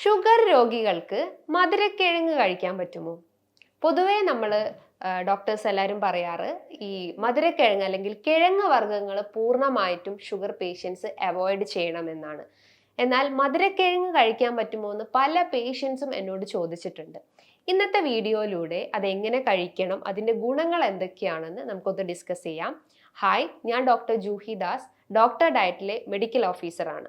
Sugar രോഗികൾക്ക് മധുരക്കിഴങ്ങ് കഴിക്കാൻ പറ്റുമോ? പൊതുവേ നമ്മൾ ഡോക്ടേഴ്സ് എല്ലാവരും പറയാറ് ഈ മധുരക്കിഴങ്ങ് അല്ലെങ്കിൽ കിഴങ്ങ് വർഗങ്ങൾ പൂർണമായിട്ടും ഷുഗർ പേഷ്യൻസ് അവോയ്ഡ് ചെയ്യണമെന്നാണ് എന്നാൽ മധുരക്കിഴങ്ങ് കഴിക്കാൻ പറ്റുമോ എന്ന് പല പേഷ്യൻസും എന്നോട് ചോദിച്ചിട്ടുണ്ട്. ഇന്നത്തെ വീഡിയോയിലൂടെ അതെങ്ങനെ കഴിക്കണം അതിന്റെ ഗുണങ്ങൾ എന്തൊക്കെയാണെന്ന് നമുക്കൊന്ന് ഡിസ്കസ് ചെയ്യാം. ഹായ് ഞാൻ ഡോക്ടർ ജൂഹി ദാസ് ഡോക്ടർ ഡയറ്റിലെ മെഡിക്കൽ ഓഫീസറാണ്.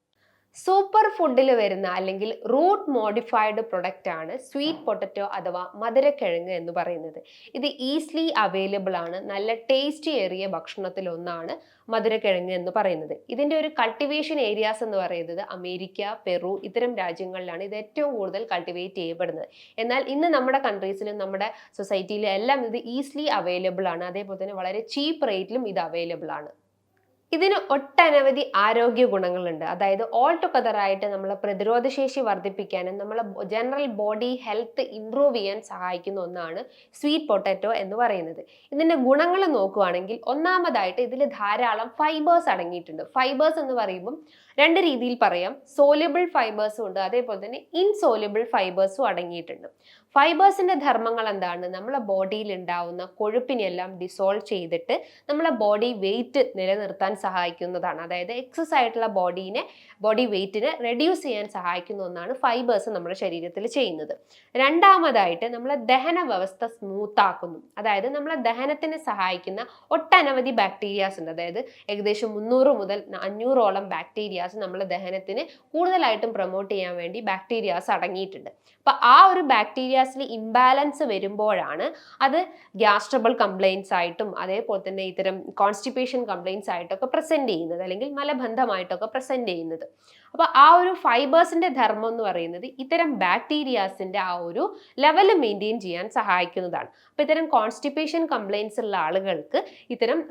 സൂപ്പർ ഫുഡിൽ വരുന്ന അല്ലെങ്കിൽ റൂട്ട് മോഡിഫൈഡ് പ്രൊഡക്റ്റ് ആണ് സ്വീറ്റ് പൊട്ടറ്റോ അഥവാ മധുരക്കിഴങ്ങ് എന്ന് പറയുന്നത്. ഇത് ഈസിലി അവൈലബിൾ ആണ്. നല്ല ടേസ്റ്റി ഏറിയ ഭക്ഷണത്തിൽ ഒന്നാണ് മധുരക്കിഴങ്ങ് എന്ന് പറയുന്നത്. ഇതിന്റെ ഒരു കൾട്ടിവേഷൻ ഏരിയാസ് എന്ന് പറയുന്നത് അമേരിക്ക പെറു ഇത്തരം രാജ്യങ്ങളിലാണ് ഇത് ഏറ്റവും കൂടുതൽ കൾട്ടിവേറ്റ് ചെയ്യപ്പെടുന്നത്. എന്നാൽ ഇന്ന് നമ്മുടെ കൺട്രീസിലും നമ്മുടെ സൊസൈറ്റിയിലും എല്ലാം ഇത് ഈസിലി അവൈലബിൾ ആണ്. അതേപോലെ തന്നെ വളരെ ചീപ്പ് റേറ്റിലും ഇത് അവൈലബിൾ ആണ്. ഇതിന് ഒട്ടനവധി ആരോഗ്യ ഗുണങ്ങളുണ്ട്. അതായത് ഓൾ ടുഗദർ ആയിട്ട് നമ്മളെ പ്രതിരോധശേഷി വർദ്ധിപ്പിക്കാനും നമ്മളെ ജനറൽ ബോഡി ഹെൽത്ത് ഇംപ്രൂവ് ചെയ്യാൻ സഹായിക്കുന്ന ഒന്നാണ് സ്വീറ്റ് പൊട്ടാറ്റോ എന്ന് പറയുന്നത്. ഇതിന്റെ ഗുണങ്ങൾ നോക്കുകയാണെങ്കിൽ ഒന്നാമതായിട്ട് ഇതിൽ ധാരാളം ഫൈബേഴ്സ് അടങ്ങിയിട്ടുണ്ട്. ഫൈബേഴ്സ് എന്ന് പറയുമ്പം രണ്ട് രീതിയിൽ പറയാം. സോലിബിൾ ഫൈബേഴ്സും ഉണ്ട്. അതേപോലെ തന്നെ ഇൻസോലിബിൾ ഫൈബേഴ്സും അടങ്ങിയിട്ടുണ്ട്. ഫൈബേഴ്സിന്റെ ധർമ്മങ്ങൾ എന്താണ്? നമ്മളെ ബോഡിയിൽ ഉണ്ടാവുന്ന കൊഴുപ്പിനെല്ലാം ഡിസോൾവ് ചെയ്തിട്ട് നമ്മളെ ബോഡി വെയിറ്റ് നിലനിർത്താൻ സഹായിക്കുന്നതാണ്. അതായത് എക്സസ് ആയിട്ടുള്ള ബോഡീനെ ബോഡി വെയിറ്റിനെ റെഡ്യൂസ് ചെയ്യാൻ സഹായിക്കുന്ന ഒന്നാണ് ഫൈബേഴ്സ് നമ്മുടെ ശരീരത്തിൽ ചെയ്യുന്നത്. രണ്ടാമതായിട്ട് നമ്മളെ ദഹന വ്യവസ്ഥ സ്മൂത്ത് ആക്കുന്നു. അതായത് നമ്മളെ ദഹനത്തിന് സഹായിക്കുന്ന ഒട്ടനവധി ബാക്ടീരിയാസ് ഉണ്ട്. അതായത് ഏകദേശം മുന്നൂറ് മുതൽ അഞ്ഞൂറോളം ബാക്ടീരിയാസ് നമ്മൾ ദഹനത്തിന് കൂടുതലായിട്ടും പ്രൊമോട്ട് ചെയ്യാൻ വേണ്ടി ബാക്ടീരിയാസ് അടങ്ങിയിട്ടുണ്ട്. അപ്പം ആ ഒരു ബാക്ടീരിയാസിൽ ഇംബാലൻസ് വരുമ്പോഴാണ് അത് ഗ്യാസ്ട്രബിൾ കംപ്ലയിൻസ് ആയിട്ടും അതേപോലെ തന്നെ ഇത്തരം കോൺസ്റ്റിപ്പേഷൻ കംപ്ലയിൻസ് ആയിട്ടൊക്കെ പ്രസന്റ് ചെയ്യുന്നത് അല്ലെങ്കിൽ മലബന്ധമായിട്ടൊക്കെ പ്രസന്റ് ചെയ്യുന്നത്. അപ്പോൾ ആ ഒരു ഫൈബേഴ്സിന്റെ ധർമ്മം എന്ന് പറയുന്നത് ഇത്തരം ബാക്ടീരിയാസിന്റെ ആ ഒരു ലെവൽ മെയിന്റെയിൻ ചെയ്യാൻ സഹായിക്കുന്നതാണ്. അപ്പോൾ ഇത്തരം കോൺസ്റ്റിപ്പേഷൻ കംപ്ലയിൻസ് ഉള്ള ആളുകൾക്ക് ഇത്തരം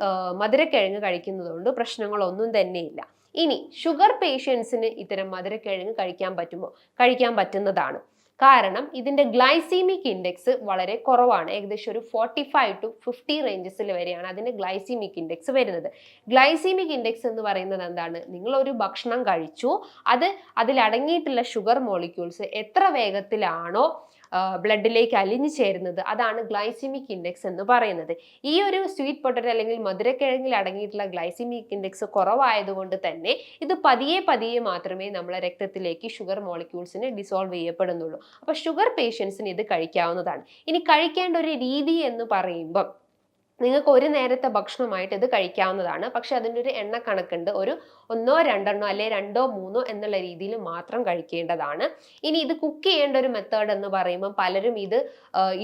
മധുരക്കിഴങ്ങ് കഴിക്കുന്നതുകൊണ്ട് പ്രശ്നങ്ങളൊന്നും തന്നെയില്ല. ഇനി ഷുഗർ പേഷ്യൻസിന് ഇത്തരം മധുരക്കിഴങ്ങ് കഴിക്കാൻ പറ്റുമോ? കഴിക്കാൻ പറ്റുന്നതാണ്. കാരണം ഇതിന്റെ ഗ്ലൈസീമിക് ഇൻഡെക്സ് വളരെ കുറവാണ്. ഏകദേശം ഒരു ഫോർട്ടി ഫൈവ് ടു ഫിഫ്റ്റി റേഞ്ചസിൽ വരെയാണ് അതിന്റെ ഗ്ലൈസീമിക് ഇൻഡെക്സ് വരുന്നത്. ഗ്ലൈസീമിക് ഇൻഡെക്സ് എന്ന് പറയുന്നത് എന്താണ്? നിങ്ങൾ ഒരു ഭക്ഷണം കഴിച്ചു അത് അതിലടങ്ങിയിട്ടുള്ള ഷുഗർ മോളിക്യൂൾസ് എത്ര വേഗത്തിലാണോ ബ്ലഡിലേക്ക് അലിഞ്ഞു ചേരുന്നത് അതാണ് ഗ്ലൈസിമിക് ഇൻഡെക്സ് എന്ന് പറയുന്നത്. ഈ ഒരു സ്വീറ്റ് പൊട്ടറ്റോ അല്ലെങ്കിൽ മധുരക്കിഴങ്ങിൽ അടങ്ങിയിട്ടുള്ള ഗ്ലൈസിമിക് ഇൻഡെക്സ് കുറവായതുകൊണ്ട് തന്നെ ഇത് പതിയെ പതിയെ മാത്രമേ നമ്മളെ രക്തത്തിലേക്ക് ഷുഗർ മോളിക്യൂൾസിന് ഡിസോൾവ് ചെയ്യപ്പെടുന്നുള്ളൂ. അപ്പോൾ ഷുഗർ പേഷ്യൻസിന് ഇത് കഴിക്കാവുന്നതാണ്. ഇനി കഴിക്കേണ്ട ഒരു രീതി എന്ന് പറയുമ്പം നിങ്ങൾക്ക് ഒരു നേരത്തെ ഭക്ഷണമായിട്ട് ഇത് കഴിക്കാവുന്നതാണ്. പക്ഷെ അതിന്റെ ഒരു എണ്ണ കണക്കുണ്ട് ഒരു ഒന്നോ രണ്ടെണ്ണോ അല്ലെ രണ്ടോ മൂന്നോ എന്നുള്ള രീതിയിൽ മാത്രം കഴിക്കേണ്ടതാണ്. ഇനി ഇത് കുക്ക് ചെയ്യേണ്ട ഒരു മെത്തേഡ് എന്ന് പറയുമ്പോൾ പലരും ഇത്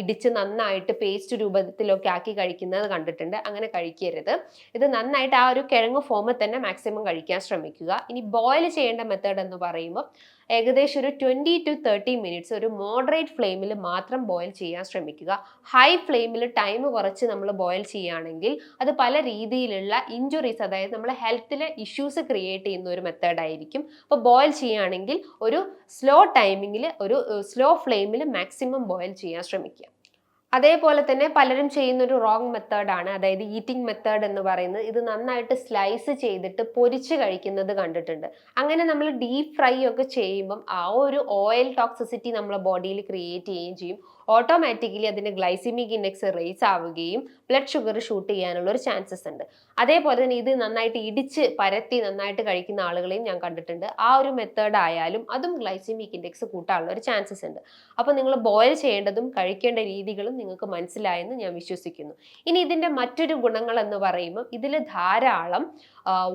ഇടിച്ച് നന്നായിട്ട് പേസ്റ്റ് രൂപത്തിലൊക്കെ ആക്കി കഴിക്കുന്നത് കണ്ടിട്ടുണ്ട്. അങ്ങനെ കഴിക്കരുത്. ഇത് നന്നായിട്ട് ആ ഒരു കിഴങ്ങ് ഫോമിൽ തന്നെ മാക്സിമം കഴിക്കാൻ ശ്രമിക്കുക. ഇനി ബോയിൽ ചെയ്യേണ്ട മെത്തേഡ് എന്ന് പറയുമ്പോൾ ഏകദേശം ഒരു ട്വന്റി ടു തേർട്ടി മിനിറ്റ്സ് ഒരു മോഡറേറ്റ് ഫ്ലെയിമിൽ മാത്രം ബോയിൽ ചെയ്യാൻ ശ്രമിക്കുക. ഹൈ ഫ്ലെയിമിൽ ടൈം കുറച്ച് നമ്മൾ ബോയിൽ ചെയ്യുകയാണെങ്കിൽ അത് പല രീതിയിലുള്ള ഇഞ്ചുറീസ് അതായത് നമ്മളെ ഹെൽത്തിൽ ഇഷ്യൂസ് ക്രിയേറ്റ് ചെയ്യുന്ന ഒരു മെത്തേഡ് ആയിരിക്കും. അപ്പോൾ ബോയിൽ ചെയ്യുകയാണെങ്കിൽ ഒരു സ്ലോ ടൈമിങ്ങിൽ ഒരു സ്ലോ ഫ്ലെയിമിൽ മാക്സിമം ബോയിൽ ചെയ്യാൻ ശ്രമിക്കുക. അതേപോലെ തന്നെ പലരും ചെയ്യുന്ന ഒരു റോങ് മെത്തേഡാണ് അതായത് ഈറ്റിംഗ് മെത്തേഡ് എന്ന് പറയുന്നത്. ഇത് നന്നായിട്ട് സ്ലൈസ് ചെയ്തിട്ട് പൊരിച്ച് കഴിക്കുന്നത് കണ്ടിട്ടുണ്ട്. അങ്ങനെ നമ്മൾ ഡീപ് ഫ്രൈ ഒക്കെ ചെയ്യുമ്പം ആ ഒരു ഓയിൽ ടോക്സിസിറ്റി നമ്മളെ ബോഡിയിൽ ക്രിയേറ്റ് ചെയ്യുകയും ചെയ്യും. ഓട്ടോമാറ്റിക്കലി അതിന്റെ ഗ്ലൈസിമിക് ഇൻഡെക്സ് റേസ് ആവുകയും ബ്ലഡ് ഷുഗർ ഷൂട്ട് ചെയ്യാനുള്ള ഒരു ചാൻസസ് ഉണ്ട്. അതേപോലെ തന്നെ ഇത് നന്നായിട്ട് ഇടിച്ച് പരത്തി നന്നായിട്ട് കഴിക്കുന്ന ആളുകളെയും ഞാൻ കണ്ടിട്ടുണ്ട്. ആ ഒരു മെത്തേഡ് ആയാലും അതും ഗ്ലൈസിമിക് ഇൻഡെക്സ് കൂട്ടാനുള്ള ഒരു ചാൻസസ് ഉണ്ട്. അപ്പോൾ നിങ്ങൾ ബോയിൽ ചെയ്യേണ്ടതും കഴിക്കേണ്ട രീതികളും നിങ്ങൾക്ക് മനസ്സിലായെന്ന് ഞാൻ വിശ്വസിക്കുന്നു. ഇനി ഇതിന്റെ മറ്റൊരു ഗുണങ്ങൾ എന്ന് പറയുമ്പോൾ ഇതിൽ ധാരാളം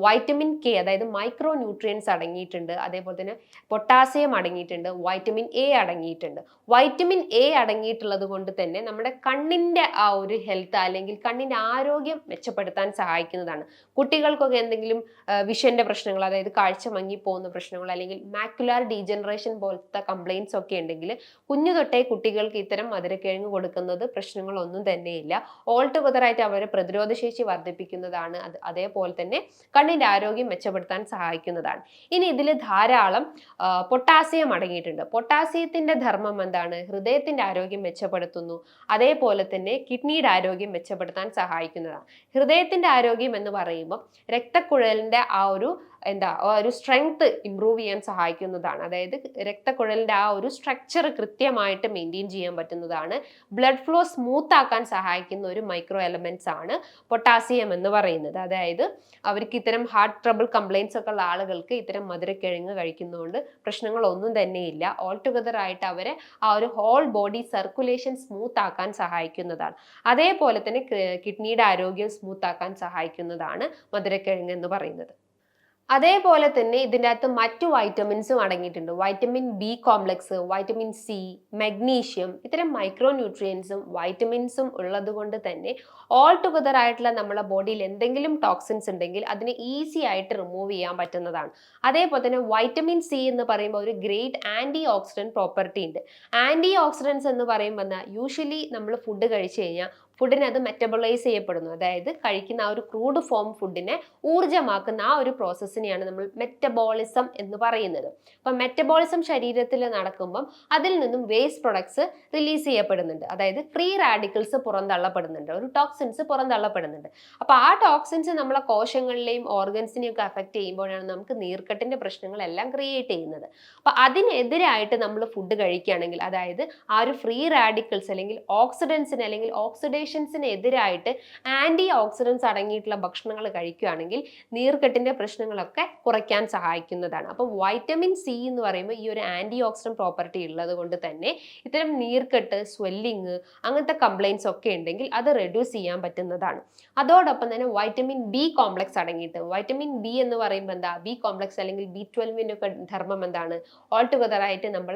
വൈറ്റമിൻ കെ അതായത് മൈക്രോ ന്യൂട്രിയൻസ് അടങ്ങിയിട്ടുണ്ട്. അതേപോലെ തന്നെ പൊട്ടാസ്യം അടങ്ങിയിട്ടുണ്ട്. വൈറ്റമിൻ എ അടങ്ങിയിട്ടുണ്ട്. വൈറ്റമിൻ എ അടങ്ങിയിട്ടുള്ളത് കൊണ്ട് തന്നെ നമ്മുടെ കണ്ണിന്റെ ആ ഒരു ഹെൽത്ത് അല്ലെങ്കിൽ കണ്ണിന്റെ ആരോഗ്യം മെച്ചപ്പെടുത്താൻ സഹായിക്കുന്നതാണ്. കുട്ടികൾക്കൊക്കെ എന്തെങ്കിലും വിഷന്റെ പ്രശ്നങ്ങൾ അതായത് കാഴ്ച മങ്ങി പോകുന്ന പ്രശ്നങ്ങൾ അല്ലെങ്കിൽ മാക്കുലാർ ഡീജനറേഷൻ പോലത്തെ കംപ്ലയിൻസ് ഒക്കെ ഉണ്ടെങ്കിൽ കുഞ്ഞു തൊട്ടേ കുട്ടികൾക്ക് ഇത്തരം മധുരക്കിഴങ്ങ് കൊടുക്കുന്നത് പ്രശ്നങ്ങളൊന്നും തന്നെയില്ല. ഓൾ ടുഗദറായിട്ട് അവരെ പ്രതിരോധശേഷി വർദ്ധിപ്പിക്കുന്നതാണ്. അത് അതേപോലെ തന്നെ കണ്ണിന്റെ ആരോഗ്യം മെച്ചപ്പെടുത്താൻ സഹായിക്കുന്നതാണ്. ഇനി ഇതിൽ ധാരാളം പൊട്ടാസ്യം അടങ്ങിയിട്ടുണ്ട്. പൊട്ടാസ്യത്തിന്റെ ധർമ്മം എന്താണ്? ഹൃദയത്തിന്റെ ആരോഗ്യം മെച്ചപ്പെടുത്തുന്നു. അതേപോലെ തന്നെ കിഡ്നിയുടെ ആരോഗ്യം മെച്ചപ്പെടുത്താൻ സഹായിക്കുന്നതാണ്. ഹൃദയത്തിന്റെ ആരോഗ്യം എന്ന് പറയുമ്പോൾ രക്തക്കുഴലിന്റെ ആ ഒരു എന്താ ഒരു സ്ട്രെങ്ത് ഇമ്പ്രൂവ് ചെയ്യാൻ സഹായിക്കുന്നതാണ്. അതായത് രക്തക്കുഴലിന്റെ ആ ഒരു സ്ട്രക്ചർ കൃത്യമായിട്ട് മെയിന്റെയിൻ ചെയ്യാൻ പറ്റുന്നതാണ്. ബ്ലഡ് ഫ്ലോ സ്മൂത്ത് ആക്കാൻ സഹായിക്കുന്ന ഒരു മൈക്രോ എലമെന്റ്സ് ആണ് പൊട്ടാസ്യം എന്ന് പറയുന്നത്. അതായത് അവർക്ക് ഇത്തരം ഹാർട്ട് ട്രബിൾ കംപ്ലയിൻസ് ഒക്കെ ഉള്ള ആളുകൾക്ക് ഇത്തരം മധുരക്കിഴങ്ങ് കഴിക്കുന്നതുകൊണ്ട് പ്രശ്നങ്ങളൊന്നും തന്നെയില്ല ഓൾ ടുഗദർ ആയിട്ട് അവരെ ആ ഒരു ഹോൾ ബോഡി സർക്കുലേഷൻ സ്മൂത്ത് ആക്കാൻ സഹായിക്കുന്നതാണ്. അതേപോലെ തന്നെ കിഡ്നിയുടെ ആരോഗ്യം സ്മൂത്ത് ആക്കാൻ സഹായിക്കുന്നതാണ് മധുരക്കിഴങ്ങ് എന്ന് പറയുന്നത്. അതേപോലെ തന്നെ ഇതിന്റെ അകത്ത് മറ്റു വൈറ്റമിൻസും അടങ്ങിയിട്ടുണ്ട്. Vitamin B complex vitamin C magnesium ഇത്തരം മൈക്രോ ന്യൂട്രിയൻസും വൈറ്റമിൻസും ഉള്ളത് കൊണ്ട് തന്നെ ഓൾ ടുഗദർ ആയിട്ടുള്ള നമ്മുടെ ബോഡിയിൽ എന്തെങ്കിലും ടോക്സിൻസ് ഉണ്ടെങ്കിൽ അതിനെ ഈസി ആയിട്ട് റിമൂവ് ചെയ്യാൻ പറ്റുന്നതാണ്. അതേപോലെ തന്നെ വൈറ്റമിൻ സി എന്ന് പറയുമ്പോൾ ഒരു ഗ്രേറ്റ് ആന്റി ഓക്സിഡന്റ് പ്രോപ്പർട്ടി ഉണ്ട്. ആന്റി ഓക്സിഡൻസ് എന്ന് പറയുമ്പോൾ യൂഷ്വലി നമ്മൾ ഫുഡ് കഴിച്ചു കഴിഞ്ഞാൽ ഫുഡിനെ അത് മെറ്റബോളൈസ് ചെയ്യപ്പെടുന്നു. അതായത് കഴിക്കുന്ന ആ ഒരു ക്രൂഡ് ഫോം ഫുഡിനെ ഊർജമാക്കുന്ന ആ ഒരു പ്രോസസ്സിനെയാണ് നമ്മൾ മെറ്റബോളിസം എന്ന് പറയുന്നത്. അപ്പം മെറ്റബോളിസം ശരീരത്തിൽ നടക്കുമ്പം അതിൽ നിന്നും വേസ്റ്റ് പ്രൊഡക്ട്സ് റിലീസ് ചെയ്യപ്പെടുന്നുണ്ട്. അതായത് ഫ്രീ റാഡിക്കൽസ് പുറന്തള്ളപ്പെടുന്നുണ്ട്. ഒരു ടോക്സിൻസ് പുറന്തള്ളപ്പെടുന്നുണ്ട്. അപ്പോൾ ആ ടോക്സിൻസ് നമ്മളെ കോശങ്ങളിലെയും ഓർഗൻസിനെയും ഒക്കെ അഫക്റ്റ് ചെയ്യുമ്പോഴാണ് നമുക്ക് നീർക്കെട്ടിന്റെ പ്രശ്നങ്ങളെല്ലാം ക്രിയേറ്റ് ചെയ്യുന്നത്. അപ്പോൾ അതിനെതിരായിട്ട് നമ്മൾ ഫുഡ് കഴിക്കുകയാണെങ്കിൽ അതായത് ആ ഒരു ഫ്രീ റാഡിക്കൽസ് അല്ലെങ്കിൽ ഓക്സിഡൻസിന് അല്ലെങ്കിൽ ഓക്സിഡേഷൻ എതിരായിട്ട് ആന്റി ഓക്സിഡൻസ് അടങ്ങിയിട്ടുള്ള ഭക്ഷണങ്ങൾ കഴിക്കുകയാണെങ്കിൽ നീർക്കെട്ടിന്റെ പ്രശ്നങ്ങളൊക്കെ കുറയ്ക്കാൻ സഹായിക്കുന്നതാണ്. അപ്പോൾ വൈറ്റമിൻ സി എന്ന് പറയുമ്പോൾ ഈ ഒരു ആന്റി ഓക്സിഡൻ പ്രോപ്പർട്ടി ഉള്ളത് കൊണ്ട് തന്നെ ഇത്തരം നീർക്കെട്ട് സ്വെല്ലിങ് അങ്ങനത്തെ കംപ്ലയിൻസ് ഒക്കെ ഉണ്ടെങ്കിൽ അത് റെഡ്യൂസ് ചെയ്യാൻ പറ്റുന്നതാണ്. അതോടൊപ്പം തന്നെ വൈറ്റമിൻ ബി കോംപ്ലക്സ് അടങ്ങിയിട്ട് വൈറ്റമിൻ ബി എന്ന് പറയുമ്പോൾ എന്താ? ബി കോംപ്ലക്സ് അല്ലെങ്കിൽ ബി ട്വൽവിന്റെ ഒക്കെ ധർമ്മം എന്താണ്? ഓൾ ടുഗദർ ആയിട്ട് നമ്മൾ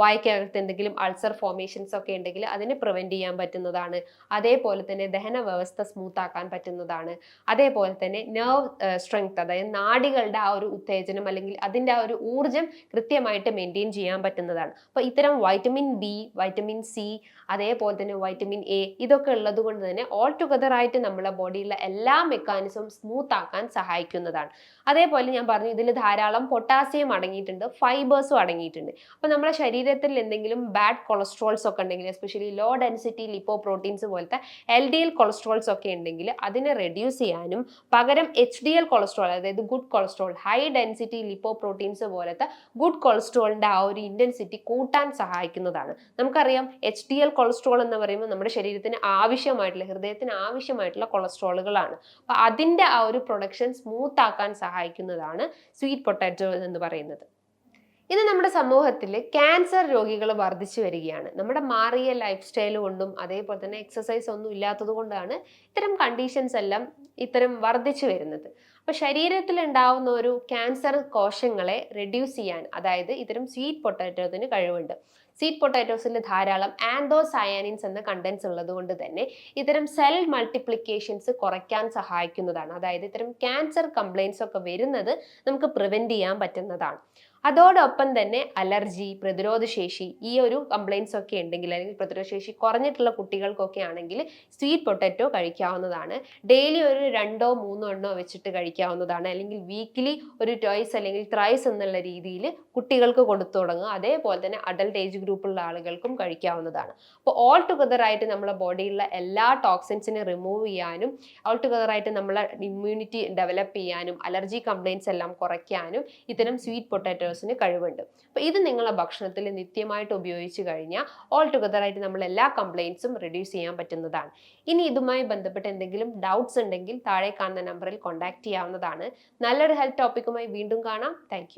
വായിക്കകത്ത് എന്തെങ്കിലും അൾസർ ഫോർമേഷൻസ് ഒക്കെ ഉണ്ടെങ്കിൽ അതിനെ പ്രിവെന്റ് ചെയ്യാൻ പറ്റുന്നതാണ്. അതേപോലെ തന്നെ ദഹന വ്യവസ്ഥ സ്മൂത്ത് ആക്കാൻ പറ്റുന്നതാണ്. അതേപോലെ തന്നെ നെർവ് സ്ട്രെങ്ത് അതായത് നാടികളുടെ ആ ഒരു ഉത്തേജനം അല്ലെങ്കിൽ അതിന്റെ ആ ഒരു ഊർജം കൃത്യമായിട്ട് മെയിന്റെയിൻ ചെയ്യാൻ പറ്റുന്നതാണ്. അപ്പോൾ ഇത്തരം വൈറ്റമിൻ ബി വൈറ്റമിൻ സി അതേപോലെ തന്നെ വൈറ്റമിൻ എ ഇതൊക്കെ ഉള്ളത് കൊണ്ട് തന്നെ ഓൾ ടുഗദർ ആയിട്ട് നമ്മുടെ ബോഡിയിലെ എല്ലാ മെക്കാനിസം സ്മൂത്ത് ആക്കാൻ സഹായിക്കുന്നതാണ്. അതേപോലെ ഞാൻ പറഞ്ഞു ഇതിൽ ധാരാളം പൊട്ടാസ്യം അടങ്ങിയിട്ടുണ്ട് ഫൈബേഴ്സും അടങ്ങിയിട്ടുണ്ട്. അപ്പോൾ നമ്മുടെ ശരീരത്തിൽ എന്തെങ്കിലും ബാഡ് കൊളസ്ട്രോൾസ് ഒക്കെ ഉണ്ടെങ്കിൽ especially low density lipoproteins പോലത്തെ എൽ ഡി എൽ കൊളസ്ട്രോൾസ് ഒക്കെ ഉണ്ടെങ്കിൽ അതിനെ റെഡ്യൂസ് ചെയ്യാനും പകരം എച്ച് ഡി എൽ കൊളസ്ട്രോൾ അതായത് good cholesterol high density lipoproteins പോലത്തെ ഗുഡ് കൊളസ്ട്രോളിന്റെ ആ ഒരു ഇന്റൻസിറ്റി കൂട്ടാൻ സഹായിക്കുന്നതാണ്. നമുക്കറിയാം എച്ച് ഡി എൽ കൊളസ്ട്രോൾ എന്ന് പറയുമ്പോൾ നമ്മുടെ ശരീരത്തിന് ആവശ്യമായിട്ടുള്ള ഹൃദയത്തിന് ആവശ്യമായിട്ടുള്ള കൊളസ്ട്രോളുകളാണ് അപ്പോൾ അതിന്റെ ആ ഒരു പ്രൊഡക്ഷൻ സ്മൂത്ത് ആക്കാൻ സഹായിക്കുന്നതാണ് സ്വീറ്റ് പൊട്ടാറ്റോ എന്ന് പറയുന്നത്. ഇന്ന് നമ്മുടെ സമൂഹത്തിൽ ക്യാൻസർ രോഗികൾ വർദ്ധിച്ചു വരികയാണ്. നമ്മുടെ മാറിയ ലൈഫ് സ്റ്റൈൽ കൊണ്ടും അതേപോലെ തന്നെ എക്സസൈസ് ഒന്നും ഇല്ലാത്തത് കൊണ്ടാണ് ഇത്തരം കണ്ടീഷൻസ് എല്ലാം ഇത്തരം വർദ്ധിച്ചു വരുന്നത്. അപ്പോൾ ശരീരത്തിൽ ഉണ്ടാവുന്ന ഒരു ക്യാൻസർ കോശങ്ങളെ റെഡ്യൂസ് ചെയ്യാൻ അതായത് ഇത്തരം സ്വീറ്റ് പൊട്ടാറ്റോസിന് കഴിവുണ്ട്. സ്വീറ്റ് പൊട്ടാറ്റോസിൽ ധാരാളം ആൻഡോസയാനിൻസ് എന്ന കണ്ടൻസ് ഉള്ളത് കൊണ്ട് തന്നെ ഇത്തരം സെൽ മൾട്ടിപ്ലിക്കേഷൻസ് കുറയ്ക്കാൻ സഹായിക്കുന്നതാണ്. അതായത് ഇത്തരം ക്യാൻസർ കംപ്ലയിൻസ് ഒക്കെ വരുന്നത് നമുക്ക് പ്രിവെന്റ് ചെയ്യാൻ പറ്റുന്നതാണ്. അതോടൊപ്പം തന്നെ അലർജി പ്രതിരോധശേഷി ഈ ഒരു കംപ്ലയിൻസ് ഒക്കെ ഉണ്ടെങ്കിൽ അല്ലെങ്കിൽ പ്രതിരോധശേഷി കുറഞ്ഞിട്ടുള്ള കുട്ടികൾക്കൊക്കെ ആണെങ്കിൽ സ്വീറ്റ് പൊട്ടറ്റോ കഴിക്കാവുന്നതാണ്. ഡെയിലി ഒരു രണ്ടോ മൂന്നോ എണ്ണോ വെച്ചിട്ട് കഴിക്കാവുന്നതാണ്. അല്ലെങ്കിൽ വീക്കിലി ഒരു ടോയ്സ് അല്ലെങ്കിൽ ത്രൈസ് എന്നുള്ള രീതിയിൽ കുട്ടികൾക്ക് കൊടുത്തു തുടങ്ങുക. അതേപോലെ തന്നെ അഡൽട്ട് ഏജ് ഗ്രൂപ്പുള്ള ആളുകൾക്കും കഴിക്കാവുന്നതാണ്. അപ്പോൾ ഓൾ ടുഗദർ ആയിട്ട് നമ്മുടെ ബോഡിയിലുള്ള എല്ലാ ടോക്സിൻസിനെ റിമൂവ് ചെയ്യാനും ഓൾ ടുഗദർ ആയിട്ട് നമ്മളെ ഇമ്മ്യൂണിറ്റി ഡെവലപ്പ് ചെയ്യാനും അലർജി കംപ്ലയിൻസ് എല്ലാം കുറയ്ക്കാനും ഇത്തരം സ്വീറ്റ് പൊട്ടാറ്റോ ഡോക്ടേഴ്സിന് കഴിവുണ്ട്. അപ്പോൾ ഇത് നിങ്ങളെ ഭക്ഷണത്തിൽ നിത്യമായിട്ട് ഉപയോഗിച്ച് കഴിഞ്ഞാൽ ഓൾ ടുഗദറായിട്ട് നമ്മൾ എല്ലാ കംപ്ലയിൻസും റെഡ്യൂസ് ചെയ്യാൻ പറ്റുന്നതാണ്. ഇനി ഇതുമായി ബന്ധപ്പെട്ട് എന്തെങ്കിലും ഡൗട്ട്സ് ഉണ്ടെങ്കിൽ താഴെ കാണുന്ന നമ്പറിൽ കോൺടാക്ട് ചെയ്യാവുന്നതാണ്. നല്ലൊരു ഹെൽത്ത് ടോപ്പിക്കുമായി വീണ്ടും കാണാം. താങ്ക്